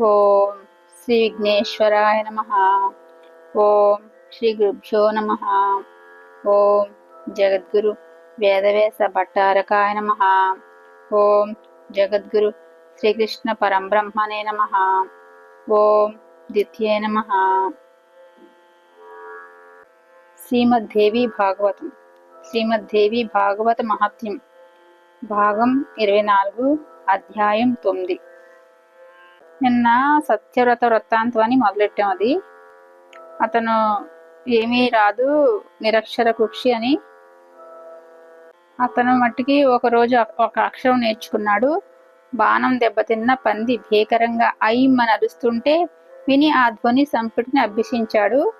ఓం శ్రీ విఘ్నేశ్వరాయ నమ. ఓం శ్రీ గురుభ్యో నమ. ఓం జగద్గురు వేదవేస భట్టారకాయ నమ. ఓం జగద్గురు శ్రీకృష్ణ పరంబ్రహ్మణే నమ. ఓం ద్వితీయ నమ. శ్రీమద్దేవి భాగవతం. శ్రీమద్దేవి భాగవత మహత్యం. భాగం ఇరవై నాలుగు అధ్యాయం తొమ్మిది. నిన్న సత్యవ్రత వృత్తాంతం అని మొదలెట్టాం అది. అతను ఏమీ రాదు నిరక్షర కుక్షి అని. అతను మట్టికి ఒక రోజు ఒక అక్షరం నేర్చుకున్నాడు. బాణం దెబ్బతిన్న పంది భీకరంగా ఐం అని అరుస్తుంటే విని ఆ ధ్వని సంపుటిని అభ్యసించాడు.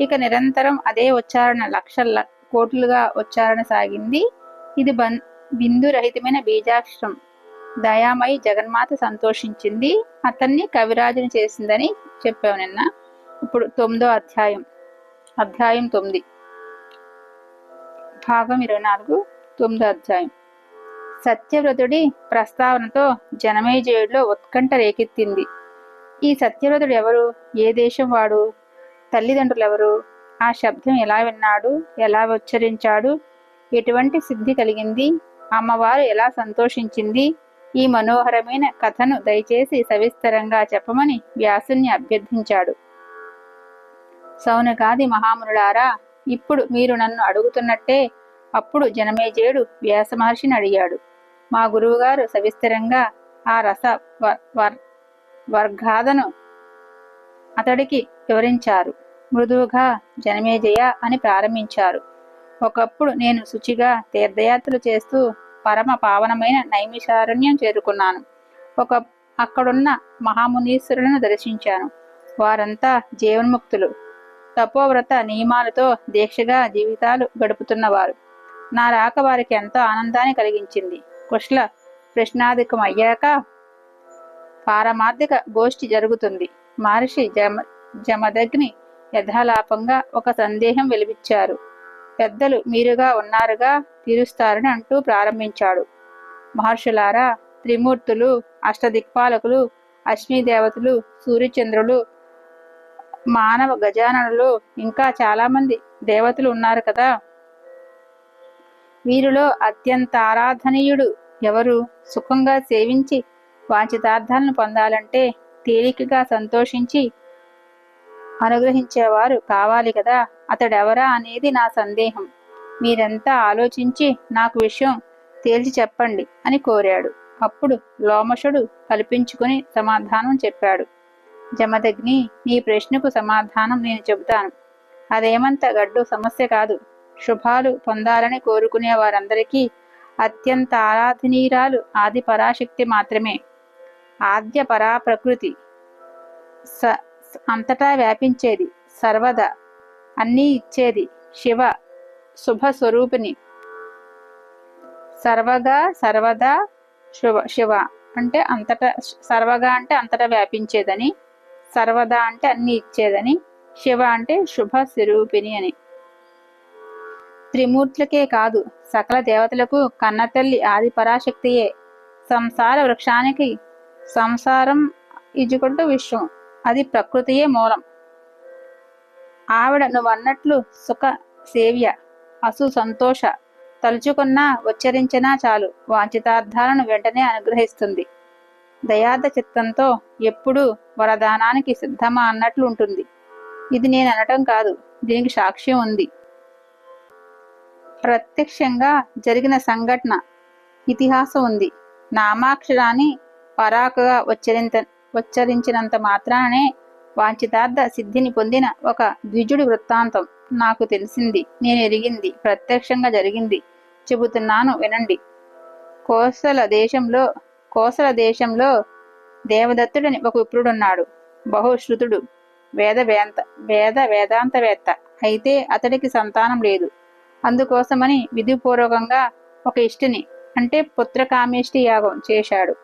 ఇక నిరంతరం అదే ఉచ్చారణ లక్షల కోట్లుగా ఉచ్చారణ సాగింది. ఇది బం బిందు రహితమైన బీజాక్షరం. దయామయి జగన్మాత సంతోషించింది. అతన్ని కవిరాజుని చేసిందని చెప్పావు నిన్న. ఇప్పుడు తొమ్మిదో అధ్యాయం. అధ్యాయం తొమ్మిది. భాగం ఇరవై నాలుగు తొమ్మిదో అధ్యాయం. సత్యవ్రతుడి ప్రస్తావనతో జనమేజయుడిలో ఉత్కంఠ రేకెత్తింది. ఈ సత్యవ్రతుడు ఎవరు? ఏ దేశం వాడు? తల్లిదండ్రులు ఎవరు ఆ శబ్దం ఎలా విన్నాడు? ఎలా ఉచ్చరించాడు? ఎటువంటి సిద్ధి కలిగింది? అమ్మవారు ఎలా సంతోషించింది? ఈ మనోహరమైన కథను దయచేసి సవిస్తరంగా చెప్పమని వ్యాసుని అభ్యర్థించాడు. సౌనకాది మహామునులారా ఇప్పుడు మీరు నన్ను అడుగుతున్నట్టే అప్పుడు జనమేజయుడు వ్యాస మహర్షిని అడిగాడు. మా గురువుగారు సవిస్తరంగా ఆ రస వర్గాదను అతడికి వివరించారు. మృదువుగా జనమేజయ అని ప్రారంభించారు. ఒకప్పుడు నేను శుచిగా తీర్థయాత్రలు చేస్తూ పరమ పావనమైన నైమిషారణ్యం చేరుకున్నాను. ఒక అక్కడున్న మహామునీశ్వరులను దర్శించాను. వారంతా జీవన్ముక్తులు. తపోవ్రత నియమాలతో దీక్షగా జీవితాలు గడుపుతున్నవారు. నా రాక వారికి ఎంతో ఆనందాన్ని కలిగించింది. కుష్ల ప్రశ్నాధికం అయ్యాక పారమార్థిక గోష్ఠి జరుగుతుంది. మహర్షి జమ జమదగ్ని యథాలాపంగా ఒక సందేహం వెలిపించారు పెద్దలు మీరుగా ఉన్నారుగా తీరుస్తారని అంటూ ప్రారంభించాడు. మహర్షులారా త్రిమూర్తులు అష్టదిక్పాలకులు అశ్విదేవతలు సూర్యచంద్రులు మానవ గజాననులు ఇంకా చాలామంది దేవతలు ఉన్నారు కదా. వీరిలో అత్యంత ఆరాధనీయుడు ఎవరు? సుఖంగా సేవించి వాంఛితార్థాలను పొందాలంటే తేలికగా సంతోషించి అనుగ్రహించేవారు కావాలి కదా. అతడెవరా అనేది నా సందేహం. మీరంతా ఆలోచించి నాకు విషయం తేల్చి చెప్పండి అని కోరాడు. అప్పుడు లోమషుడు కల్పించుకుని సమాధానం చెప్పాడు. జమదగ్ని నీ ప్రశ్నకు సమాధానం నేను చెబుతాను. అదేమంత గడ్డు సమస్య కాదు. శుభాలు పొందాలని కోరుకునే వారందరికీ అత్యంత ఆరాధనీయురాలు ఆది పరాశక్తి మాత్రమే. ఆద్య పరాప్రకృతి స అంతటా వ్యాపించేది సర్వదా. అన్నీ ఇచ్చేది శివ శుభ స్వరూపిణి సర్వగా సర్వదా శుభ శివ అంటే అంతటా సర్వగా అంటే అంతటా వ్యాపించేదని సర్వదా అంటే అన్ని ఇచ్చేదని శివ అంటే శుభ స్వరూపిణి అని. త్రిమూర్తులకే కాదు సకల దేవతలకు కన్నతల్లి ఆది పరాశక్తియే. సంసార వృక్షానికి సంసారం ఇజుకుంటూ విశ్వం అది ప్రకృతియే మూలం. ఆవిడ నువ్వన్నట్లు సుఖ సేవ్య అసు సంతోష తలుచుకున్నా ఉచ్చరించినా చాలు. వాంఛితార్థాలను వెంటనే అనుగ్రహిస్తుంది. దయార్థ చిత్తంతో ఎప్పుడూ వరదానానికి సిద్ధమా అన్నట్లు ఉంటుంది. ఇది నేను అనటం కాదు దీనికి సాక్ష్యం ఉంది. ప్రత్యక్షంగా జరిగిన సంఘటన ఇతిహాసం ఉంది. నామాక్షరాన్ని పరాకుగా ఉచ్చరింత ఉచ్చరించినంత మాత్రానే వాంఛితార్థ సిద్ధిని పొందిన ఒక ద్విజుడి వృత్తాంతం నాకు తెలిసింది. నేను ఎరిగింది ప్రత్యక్షంగా జరిగింది. చెబుతున్నాను వినండి. కోసల దేశంలో కోసల దేశంలో దేవదత్తుడని ఒక విప్రుడున్నాడు. బహుశ్రుతుడు వేద వేంత వేద వేదాంతవేత్త. అయితే అతడికి సంతానం లేదు. అందుకోసమని విధిపూర్వకంగా ఒక ఇష్టిని అంటే పుత్రకామేష్టి యాగం చేశాడు.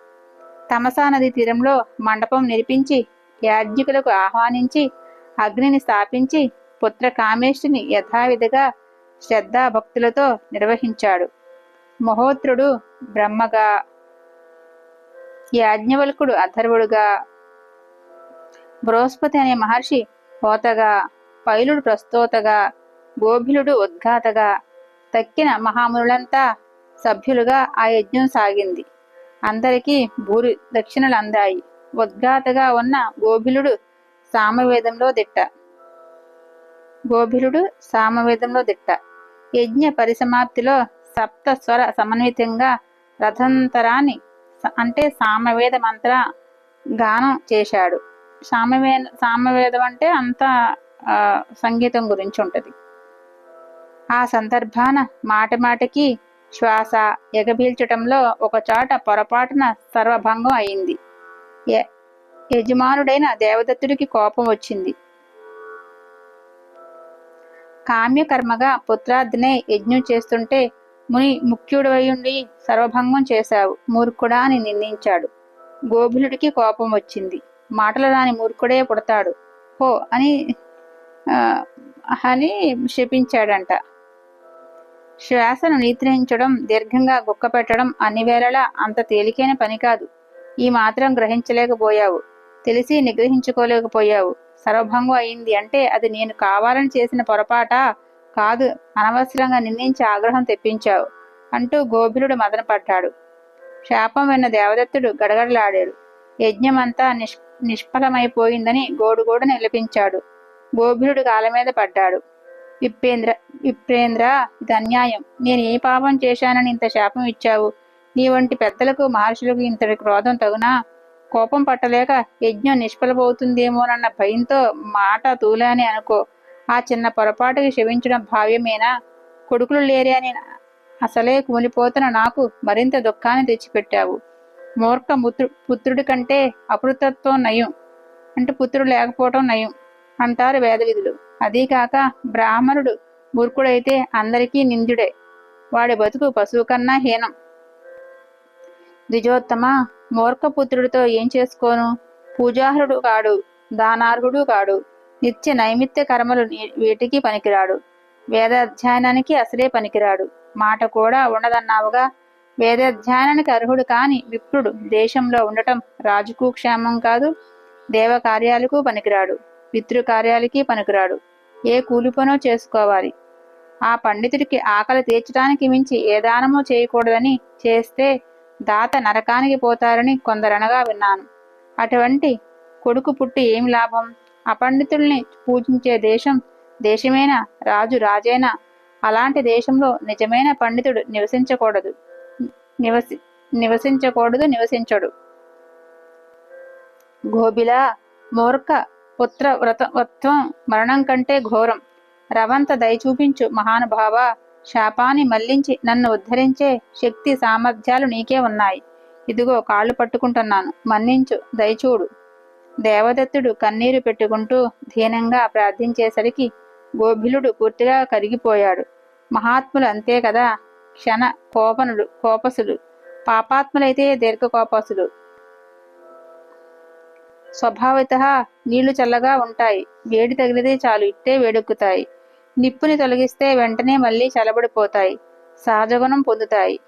తమసా నది తీరంలో మండపం నిరిపించి యాజ్ఞికులకు ఆహ్వానించి అగ్నిని స్థాపించి పుత్ర కామేష్టిని యథావిధిగా శ్రద్ధాభక్తులతో నిర్వహించాడు. మహోత్రుడు బ్రహ్మగా యాజ్ఞవల్కుడు అధర్వుడుగా బృహస్పతి అనే మహర్షి హోతగా పైలుడు ప్రస్తోతగా గోభిలుడు ఉద్ఘాతగా తక్కిన మహామునులంతా సభ్యులుగా ఆ యజ్ఞం సాగింది. అందరికీ భూరి దక్షిణలు అందాయి ఉద్ఘాతగా ఉన్న గోభిలుడు సామవేదంలో దిట్ట. గోభిలుడు సామవేదంలో దిట్ట. యజ్ఞ పరిసమాప్తిలో సప్త స్వర సమన్వితంగా రథంతరాన్ని అంటే సామవేద మంత్ర గానం చేశాడు. సామవే సామవేదం అంటే అంతా ఆ, సంగీతం గురించి ఉంటది. ఆ సందర్భాన మాటిమాటికి శ్వాస ఎగబీల్చటంలో ఒక చోట పొరపాటున సర్వభంగం అయింది. యజమానుడైన దేవదత్తుడికి కోపం వచ్చింది. కామ్యకర్మగా పుత్రార్థినే యజ్ఞం చేస్తుంటే ముని ముఖ్యుడవయుండి సర్వభంగం చేశావు మూర్ఖుడా అని నిందించాడు గోభిలుడికి కోపం వచ్చింది. మాటలు రాని మూర్ఖుడే పుడతాడు. హో అని అని శపించాడంట. శ్వాసను నియంత్రించడం దీర్ఘంగా గుక్క పెట్టడం అన్ని వేళలా అంత తేలికైన పని కాదు. ఈ మాత్రం గ్రహించలేకపోయావు. తెలిసి నిగ్రహించుకోలేకపోయావు. సర్వభంగం అయింది అంటే అది నేను కావాలని చేసిన పొరపాట? కాదు అనవసరంగా నిందించి ఆగ్రహం తెప్పించావు అంటూ గోభిలుడు మదనపడ్డాడు. శాపం విన్న దేవదత్తుడు గడగడలాడాడు. యజ్ఞమంతా నిష్ నిష్ఫలమైపోయిందని గోడుగోడు నిలిపించాడు. గోభిలుడు కాళ్ళ మీద పడ్డాడు. విప్పేంద్ర విప్రేంద్ర ఇది అన్యాయం. నేను ఏ పాపం చేశానని ఇంత శాపం ఇచ్చావు? నీ వంటి పెద్దలకు మహర్షులకు ఇంతటి క్రోధం తగునా? కోపం పట్టలేక యజ్ఞం నిష్ఫలమవుతుందేమోనన్న భయంతో మాట తూలాని అనుకో. ఆ చిన్న పొరపాటుకి క్షమించడం భావ్యమేనా? కొడుకులు లేరే అని అసలే కూలిపోతున్న నాకు మరింత దుఃఖాన్ని తెచ్చిపెట్టావు. మూర్ఖ ముత్రు పుత్రుడి కంటే అపృతత్వం నయం. అంటే పుత్రుడు లేకపోవటం నయం. అంటారు వేదవిధులు. అదీకాక అదీ కాక బ్రాహ్మణుడు మూర్ఖుడైతే అందరికీ నిందుడే. వాడి బతుకు పశువు కన్నా హీనం. ద్విజోత్తమ? మూర్ఖపుత్రుడితో ఏం చేసుకోను? పూజాహరుడు కాడు దానార్హుడు కాడు. నిత్య నైమిత్య కర్మలు వీటికి పనికిరాడు. వేదాధ్యయనానికి అసలే పనికిరాడు. మాట కూడా ఉండదన్నావుగా. వేదాధ్యయనానికి అర్హుడు కాని విప్రుడు దేశంలో ఉండటం రాజుకు క్షేమం కాదు దేవ కార్యాలకు పనికిరాడు. పితృ కార్యాలకి పనికిరాడు. ఏ కూలి పనో చేసుకోవాలి. ఆ పండితుడికి ఆకలి తీర్చడానికి మించి ఏ దానమో చేయకూడదని చేస్తే దాత నరకానికి పోతారని కొందరనగా విన్నాను. అటువంటి కొడుకు పుట్టి ఏమి లాభం? అపండితుల్ని పూజించే దేశం దేశమేనా? రాజు రాజేనా? అలాంటి దేశంలో నిజమైన పండితుడు నివసించకూడదు. నివసి నివసించకూడదు నివసించడు. గోబిలా మూర్ఖ పుత్ర వ్రతవత్వం మరణం కంటే ఘోరం. రవంత దయ చూపించు మహానుభావ శాపాన్ని మళ్ళించి నన్ను ఉద్ధరించే శక్తి సామర్థ్యాలు నీకే ఉన్నాయి. ఇదిగో కాళ్ళు పట్టుకుంటున్నాను. మన్నించు. దయచూడు. దేవదత్తుడు కన్నీరు పెట్టుకుంటూ ధీనంగా ప్రార్థించేసరికి గోభిలుడు పూర్తిగా కరిగిపోయాడు. మహాత్ములు అంతే కదా. క్షణ కోపనుడు కోపసులు. పాపాత్ములైతే దీర్ఘ కోపసులు స్వభావత నీళ్ళు చల్లగా ఉంటాయి. వేడి తగిలితే చాలు. ఇట్టే వేడెక్కుతాయి. నిప్పుని తొలగిస్తే వెంటనే మళ్ళీ చలబడిపోతాయి సహజగుణం పొందుతాయి.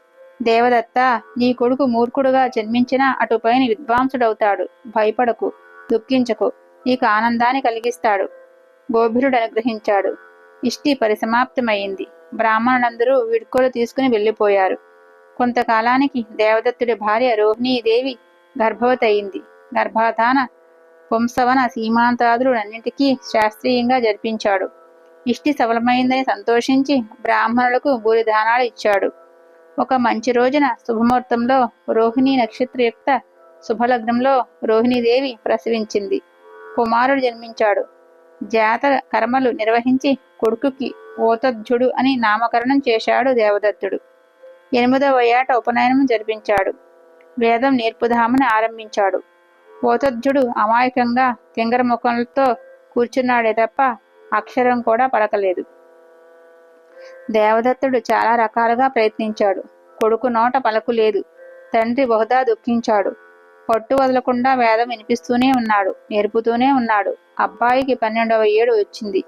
దేవదత్త నీ కొడుకు మూర్ఖుడుగా జన్మించినా అటుపైన విద్వాంసుడవుతాడు. భయపడకు దుఃఖించకు. నీకు ఆనందాన్ని కలిగిస్తాడు. గోభిరుడు అనుగ్రహించాడు. ఇష్టి పరిసమాప్తమైంది. బ్రాహ్మణులందరూ విడుకోలు తీసుకుని వెళ్ళిపోయారు. కొంతకాలానికి దేవదత్తుడి భార్య రోహిణీదేవి గర్భవతయింది. గర్భాధాన వంశవన సీమాంతాదులన్నింటికీ శాస్త్రీయంగా జరిపించాడు. ఇష్టి సఫలమైందని సంతోషించి బ్రాహ్మణులకు భూరిదానాలు ఇచ్చాడు. ఒక మంచి రోజున శుభముహూర్తంలో రోహిణి నక్షత్ర యుక్త శుభలగ్నంలో రోహిణీదేవి ప్రసవించింది. కుమారుడు జన్మించాడు. జాత కర్మలు నిర్వహించి కొడుకుకి ఓతధ్యుడు అని నామకరణం చేశాడు దేవదత్తుడు. ఎనిమిదవ ఏట ఉపనయనం జరిపించాడు. వేదం నేర్పుదామని ఆరంభించాడు. ఓతధ్యుడు అమాయకంగా తింగర ముఖంతో కూర్చున్నాడే తప్ప అక్షరం కూడా పలకలేదు. దేవదత్తుడు చాలా రకాలుగా ప్రయత్నించాడు. కొడుకు నోట పలుకు లేదు. తండ్రి బహుదా దుఃఖించాడు. పట్టు వదలకుండా వేదం వినిపిస్తూనే ఉన్నాడు. నేర్పుతూనే ఉన్నాడు. అబ్బాయికి పన్నెండవ ఏడు వచ్చింది.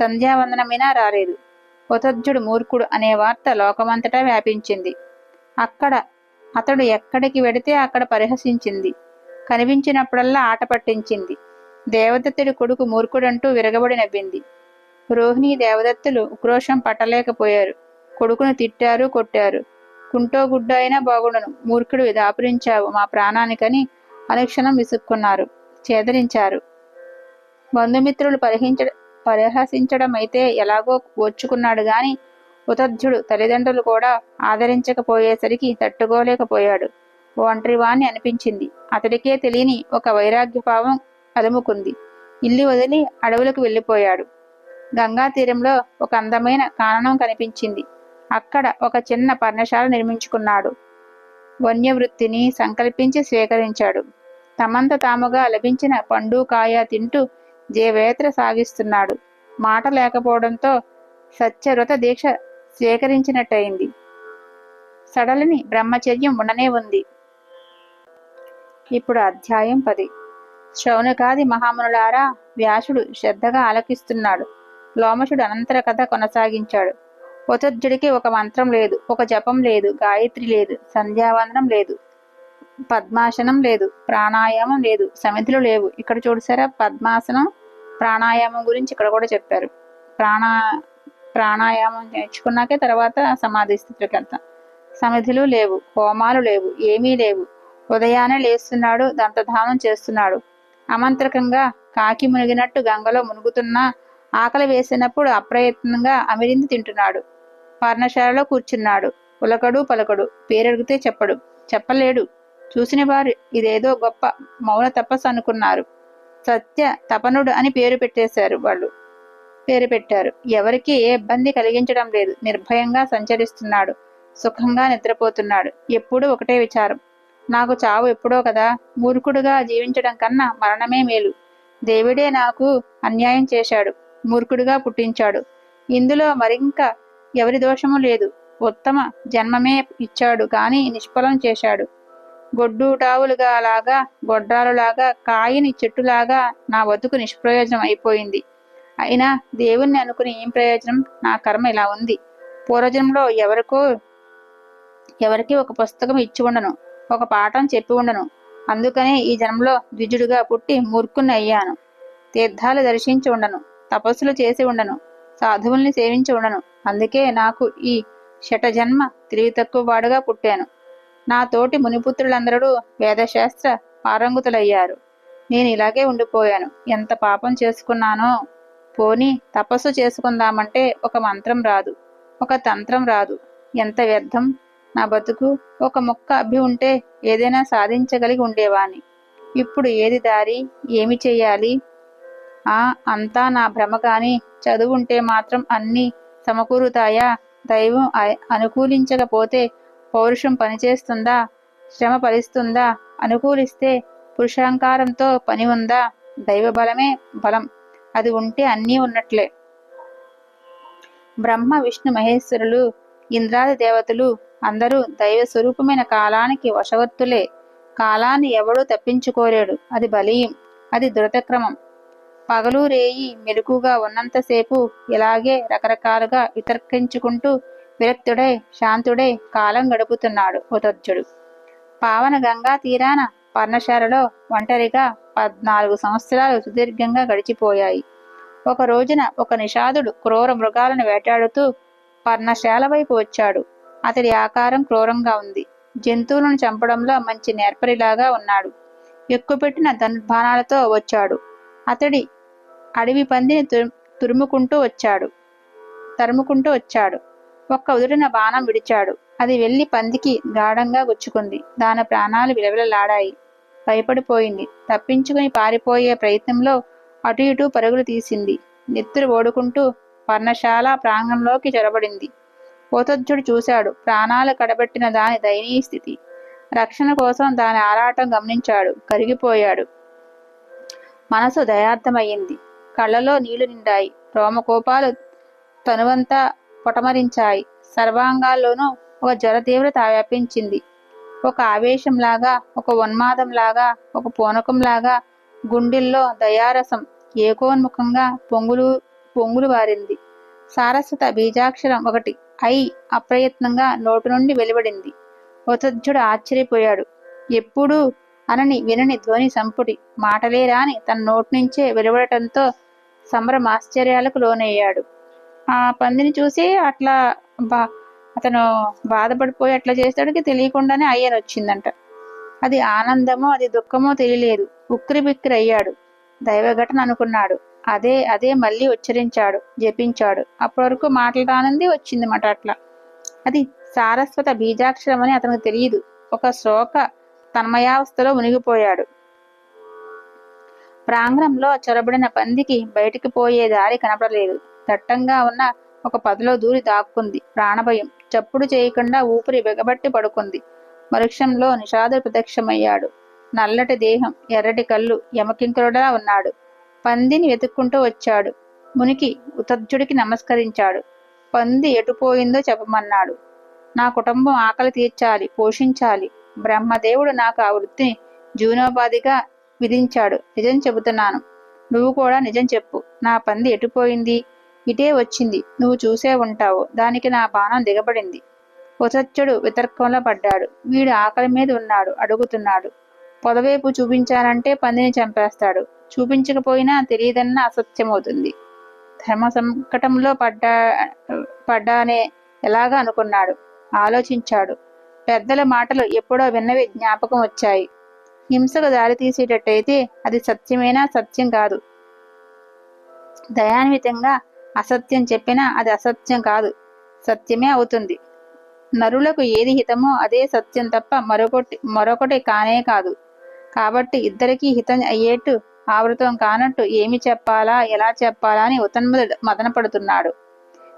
సంధ్యావందనమైనా రాలేదు. ఉతజ్జుడు మూర్ఖుడు అనే వార్త లోకమంతటా వ్యాపించింది. అక్కడ అతడు ఎక్కడికి వెడితే అక్కడ పరిహసించింది. కనిపించినప్పుడల్లా ఆట పట్టించింది. దేవదత్తుడి కొడుకు మూర్ఖుడంటూ విరగబడి నవ్వింది రోహిణి దేవదత్తులు ఉక్రోషం పట్టలేకపోయారు. కొడుకును తిట్టారు కొట్టారు. కుంటో గుడ్డ అయినా బాగుండను. మూర్ఖుడు దాపురించావు మా ప్రాణానికని అనుక్షణం విసుక్కున్నారు చేదరించారు. బంధుమిత్రులు పరిహించ పరిహసించడం అయితే ఎలాగో ఓర్చుకున్నాడు గాని ఉతధ్యుడు తల్లిదండ్రులు కూడా ఆదరించకపోయేసరికి తట్టుకోలేకపోయాడు. ఒంటరివాణ్ణి అనిపించింది. అతడికే తెలియని ఒక వైరాగ్యభావం అలుముకుంది. ఇల్లు వదిలి అడవులకు వెళ్ళిపోయాడు. గంగా తీరంలో ఒక అందమైన కాననం కనిపించింది. అక్కడ ఒక చిన్న పర్ణశాల నిర్మించుకున్నాడు. వన్యవృత్తిని సంకల్పించి స్వీకరించాడు. తమంత తాముగా లభించిన పండు కాయ తింటూ జీవేత్ర సాగిస్తున్నాడు. మాట లేకపోవడంతో సత్యవ్రత దీక్ష స్వీకరించినట్టయింది. సడలిని బ్రహ్మచర్యం ఉండనే ఉంది. ఇప్పుడు అధ్యాయం పది. శౌనకాది మహామునులారా వ్యాసుడు శ్రద్ధగా ఆలకిస్తున్నాడు. లోమశుడు అనంతర కథ కొనసాగించాడు. ఉతజ్జుడికి ఒక మంత్రం లేదు ఒక జపం లేదు గాయత్రి లేదు సంధ్యావందనం లేదు పద్మాసనం లేదు ప్రాణాయామం లేదు సమితులు లేవు. ఇక్కడ చూడసారా పద్మాసనం ప్రాణాయామం గురించి ఇక్కడ కూడా చెప్పారు. ప్రాణా ప్రాణాయామం నేర్చుకున్నాకే తర్వాత సమాధి స్థితికి వెళ్తాం. సమిధులు లేవు హోమాలు లేవు ఏమీ లేవు. ఉదయాన్నే లేస్తున్నాడు దంతధానం చేస్తున్నాడు. అమంత్రకంగా కాకి మునిగినట్టు గంగలో మునుగుతున్నా ఆకలి వేసినప్పుడు అప్రయత్నంగా అమిరింది తింటున్నాడు. పర్ణశాలలో కూర్చున్నాడు. పులకడు పలకడు. పేరడిగితే చెప్పడు. చెప్పలేడు. చూసిన వారు ఇదేదో గొప్ప మౌన తపస్సు అనుకున్నారు. సత్య తపనుడు అని పేరు పెట్టేశారు వాళ్ళు. పేరు పెట్టారు. ఎవరికి ఏ ఇబ్బంది కలిగించడం లేదు. నిర్భయంగా సంచరిస్తున్నాడు. సుఖంగా నిద్రపోతున్నాడు. ఎప్పుడూ ఒకటే విచారం. నాకు చావు ఎప్పుడో కదా మూర్ఖుడుగా జీవించడం కన్నా మరణమే మేలు. దేవుడే నాకు అన్యాయం చేశాడు మూర్ఖుడిగా పుట్టించాడు. ఇందులో మరింక ఎవరి దోషము లేదు. ఉత్తమ జన్మమే ఇచ్చాడు కానీ నిష్ఫలం చేశాడు. గొడ్డూటావులుగా లాగా గొడ్రాలులాగా కాయని చెట్టులాగా నా బతుకు నిష్ప్రయోజనం అయిపోయింది. అయినా దేవుణ్ణి అనుకుని ఏం ప్రయోజనం? నా కర్మ ఇలా ఉంది. పూర్వజన్మలో ఎవరికో ఎవరికి ఒక పుస్తకం ఇచ్చి ఉండను. ఒక పాఠం చెప్పి ఉండను. అందుకనే ఈ జన్మలో ద్విజుడుగా పుట్టి మూర్ఖుని అయ్యాను తీర్థాలు దర్శించి ఉండను. తపస్సులు చేసి ఉండను. సాధువుల్ని సేవించి ఉండను. అందుకే నాకు ఈ శటజన్మ తిరిగి తక్కువ వాడుగా పుట్టాను. నా తోటి మునిపుత్రులందరూ వేదశాస్త్ర పారంగుతులయ్యారు. నేను ఇలాగే ఉండిపోయాను. ఎంత పాపం చేసుకున్నానో. పోని తపస్సు చేసుకుందామంటే ఒక మంత్రం రాదు. ఒక తంత్రం రాదు. ఎంత వ్యర్థం. నా బతుకు ఒక మొక్క అభి ఉంటే ఏదైనా సాధించగలిగి ఉండేవాని ఇప్పుడు ఏది దారి? ఏమి చేయాలి? ఆ అంతా నా భ్రమ కాని చదువుంటే మాత్రం అన్నీ సమకూరుతాయా? దైవం అనుకూలించకపోతే పౌరుషం పనిచేస్తుందా? శ్రమ ఫలిస్తుందా? అనుకూలిస్తే పురుషాంకారంతో పని ఉందా? దైవ బలమే బలం. అది ఉంటే అన్నీ ఉన్నట్లే. బ్రహ్మ విష్ణు మహేశ్వరులు ఇంద్రాది దేవతలు అందరూ దైవ స్వరూపమైన కాలానికి వశవర్తులే. కాలాన్ని ఎవడూ తప్పించుకోలేడు. అది బలీయం. అది దురతక్రమం. పగలు రేయి మెలకుగా ఉన్నంతసేపు ఇలాగే రకరకాలుగా వితర్కించుకుంటూ విరక్తుడై శాంతుడై కాలం గడుపుతున్నాడు ఉతర్జుడు పావన గంగా తీరాన పర్ణశాలలో ఒంటరిగా పద్నాలుగు సంవత్సరాలు సుదీర్ఘంగా గడిచిపోయాయి. ఒక రోజున ఒక నిషాదుడు క్రూర మృగాలను వేటాడుతూ పర్ణశాల వైపు వచ్చాడు. అతడి ఆకారం క్రూరంగా ఉంది. జంతువులను చంపడంలో మంచి నేర్పరిలాగా ఉన్నాడు. ఎక్కుపెట్టిన ధనుర్బాణాలతో వచ్చాడు. అతడి అడవి పందిని తురుముకుంటూ వచ్చాడు. తరుముకుంటూ వచ్చాడు. ఒక్క ఉదురిన బాణం విడిచాడు. అది వెళ్ళి పందికి గాఢంగా గుచ్చుకుంది. దాని ప్రాణాలు విలవిలలాడాయి. భయపడిపోయింది. తప్పించుకుని పారిపోయే ప్రయత్నంలో అటు ఇటు పరుగులు తీసింది. నెత్తురు ఓడుకుంటూ పర్ణశాల ప్రాంగణంలోకి చొరబడింది. పోతజ్జుడు చూశాడు. ప్రాణాలు కడబెట్టిన దాని దయనీయ స్థితి. రక్షణ కోసం దాని ఆరాటం గమనించాడు. కరిగిపోయాడు. మనసు దయార్థమయ్యింది. కళ్ళలో నీళ్ళు నిండాయి. రోమకోపాలు తనువంతా పొటమరించాయి. సర్వాంగాల్లోనూ ఒక జ్వర తీవ్రత వ్యాపించింది. ఒక ఆవేశంలాగా ఒక ఉన్మాదంలాగా ఒక పూనకంలాగా గుండెల్లో దయారసం ఏకోన్ముఖంగా పొంగులు పొంగులు వారింది. సారస్వత బీజాక్షరం ఒకటి. ఐ అప్రయత్నంగా నోటు నుండి వెలువడింది. ఉతజ్జుడు ఆశ్చర్యపోయాడు. ఎప్పుడూ అనని వినని ధ్వని సంపుటి మాటలే రాని తన నోటి నుంచే వెలువడటంతో సంభ్రమాశ్చర్యాలకు లోనయ్యాడు. ఆ పందిని చూసి అట్లా బా అతను బాధపడిపోయి అట్లా చేసేటికి తెలియకుండానే అయ్యని వచ్చిందంట. అది ఆనందమో అది దుఃఖమో తెలియలేదు. ఉక్కిరి బిక్కిరి అయ్యాడు. దైవఘటన అనుకున్నాడు. అదే అదే మళ్ళీ ఉచ్చరించాడు జపించాడు. అప్పటి వరకు మాటలు రానుంది వచ్చింది మాట అట్లా. అది సారస్వత బీజాక్షరం అని అతనికి తెలియదు. ఒక శోక తన్మయావస్థలో మునిగిపోయాడు. ప్రాంగణంలో చొరబడిన పందికి బయటికి పోయే దారి కనపడలేదు. దట్టంగా ఉన్న ఒక పదిలో దూరి దాక్కుంది. ప్రాణభయం. చప్పుడు చేయకుండా ఊపిరి బిగబట్టి పడుకుంది. వృక్షంలో నిషాద ప్రత్యక్షమయ్యాడు. నల్లటి దేహం ఎర్రటి కళ్ళు యమకింకరుడా ఉన్నాడు. పందిని వెతుక్కుంటూ వచ్చాడు. మునికి ఉతర్జుడికి నమస్కరించాడు. పంది ఎటుపోయిందో చెప్పమన్నాడు. నా కుటుంబం ఆకలి తీర్చాలి పోషించాలి. బ్రహ్మదేవుడు నాకు ఆ వృత్తిని జీవనోపాధిగా విధించాడు. నిజం చెబుతున్నాను. నువ్వు కూడా నిజం చెప్పు. నా పంది ఎటుపోయింది? ఇటే వచ్చింది. నువ్వు చూసే ఉంటావు. దానికి నా బాణం దిగబడింది. ఉసత్యుడు వితర్కంలో పడ్డాడు. వీడు ఆకలి మీద ఉన్నాడు. అడుగుతున్నాడు. పొదవైపు చూపించానంటే పందిని చంపేస్తాడు. చూపించకపోయినా తెలియదన్న అసత్యమవుతుంది. ధర్మ సంకటంలో పడ్డా పడ్డానే ఎలాగా అనుకున్నాడు? ఆలోచించాడు. పెద్దల మాటలు ఎప్పుడో విన్నవి జ్ఞాపకం వచ్చాయి. హింసకు దారి తీసేటట్టయితే అది సత్యమైనా సత్యం కాదు? దయాన్వితంగా అసత్యం చెప్పినా అది అసత్యం కాదు. సత్యమే అవుతుంది. నరులకు ఏది హితమో అదే సత్యం తప్ప మరొకటి మరొకటి కానే కాదు. కాబట్టి ఇద్దరికీ హితం అయ్యేట్టు ఆవృతం కానట్టు ఏమి చెప్పాలా ఎలా చెప్పాలా అని ఉతన్మద మదనపడుతున్నాడు.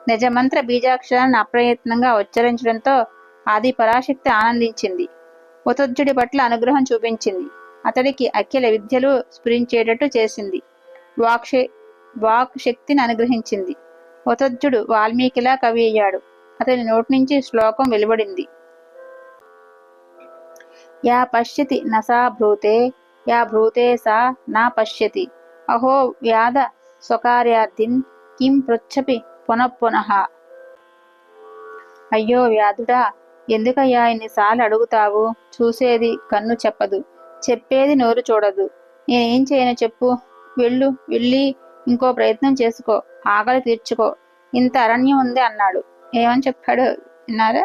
నిజమంత్ర బీజాక్షరాన్ని అప్రయత్నంగా ఉచ్చరించడంతో ఆది పరాశక్తి ఆనందించింది. ఉతజ్జుడి పట్ల అనుగ్రహం చూపించింది. అతడికి అఖిల విద్యలు స్ఫురించేటట్టు చేసింది. వాక్షే వాక్ శక్తిని అనుగ్రహించింది. ఉతజ్జుడు వాల్మీకిలా కవి అయ్యాడు. అతని నోటి నుంచి శ్లోకం వెలువడింది. యా పశ్యతి నసా భ్రూతే యా భూతే సా నా పశ్యతి. అహో వ్యాధ స్వకార్యార్థిం కిం పృచ్చపి పునఃపునః అయ్యో వ్యాధుడా ఎందుకయ్యా ఇన్నిసార్లు అడుగుతావు? చూసేది కన్ను చెప్పదు చెప్పేది నోరు చూడదు. నేనేం చేయను చెప్పు? వెళ్ళు వెళ్ళి ఇంకో ప్రయత్నం చేసుకో ఆకలి తీర్చుకో. ఇంత అరణ్యం ఉంది అన్నాడు. ఏమని చెప్పాడు? విన్నారా?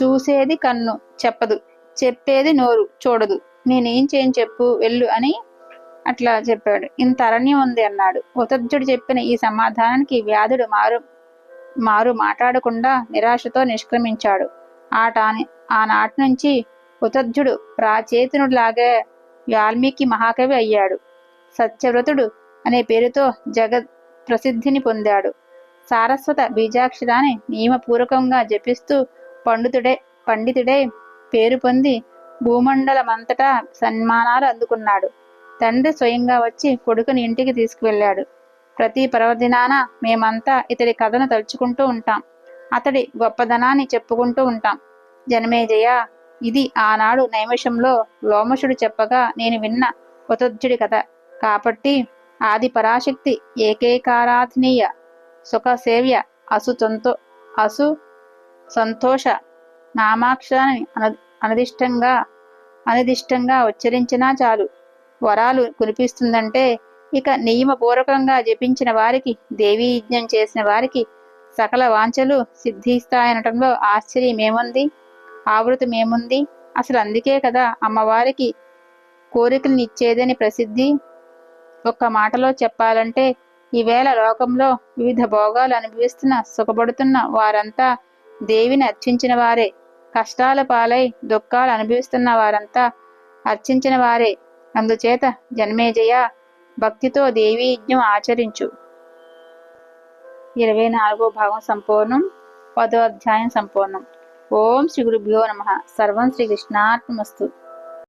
చూసేది కన్ను చెప్పదు చెప్పేది నోరు చూడదు. నేనేం చేయను చెప్పు వెళ్ళు అని అట్లా చెప్పాడు. ఇంత అరణ్యం ఉంది అన్నాడు. ఉతజ్జుడు చెప్పిన ఈ సమాధానానికి వ్యాధుడు మారు మారు మాట్లాడకుండా నిరాశతో నిష్క్రమించాడు. ఆట ఆనాటి నుంచి ఉతజ్జుడు ప్రాచేతనుడిలాగే వాల్మీకి మహాకవి అయ్యాడు. సత్యవ్రతుడు అనే పేరుతో జగత్ ప్రసిద్ధిని పొందాడు. సారస్వత బీజాక్షరాన్ని నియమపూర్వకంగా జపిస్తూ పండితుడే పండితుడే పేరు పొంది భూమండలమంతటా సన్మానాలు అందుకున్నాడు. తండ్రి స్వయంగా వచ్చి కొడుకుని ఇంటికి తీసుకువెళ్ళాడు. ప్రతి పర్వదినాన మేమంతా ఇతడి కథను తలుచుకుంటూ ఉంటాం. అతడి గొప్పదనాన్ని చెప్పుకుంటూ ఉంటాం. జనమేజయ ఇది ఆనాడు నైమిషంలో లోమశుడు చెప్పగా నేను విన్న ఉతజ్జుడి కథ. కాబట్టి ఆది పరాశక్తి ఏకేకారాధనీయ సుఖ సేవ్య అసు సంతో అసు సంతోష నామాక్షరాన్ని అను అనదిష్టంగా అనిదిష్టంగా ఉచ్చరించినా చాలు. వరాలు కురిపిస్తుందంటే ఇక నియమపూర్వకంగా జపించిన వారికి దేవీ యజ్ఞం చేసిన వారికి సకల వాంఛలు సిద్ధిస్తాయనటంలో ఆశ్చర్యమేముంది? ఆవృతమేముంది? అసలు అందుకే కదా అమ్మవారికి కోరికలను ఇచ్చేదని ప్రసిద్ధి? ఒక్క మాటలో చెప్పాలంటే ఈవేళ లోకంలో వివిధ భోగాలు అనుభవిస్తున్న సుఖపడుతున్న వారంతా దేవిని అర్చించిన వారే. కష్టాల పాలై దుఃఖాలు అనుభవిస్తున్న వారంతా అర్చించిన వారే. అందుచేత జన్మేజయ భక్తితో దేవీ యజ్ఞం ఆచరించు. ఇరవై నాలుగో భాగం సంపూర్ణం. పదో అధ్యాయం సంపూర్ణం. ఓం శ్రీ గురుభ్యో నమ. సర్వం శ్రీకృష్ణార్పణమస్తు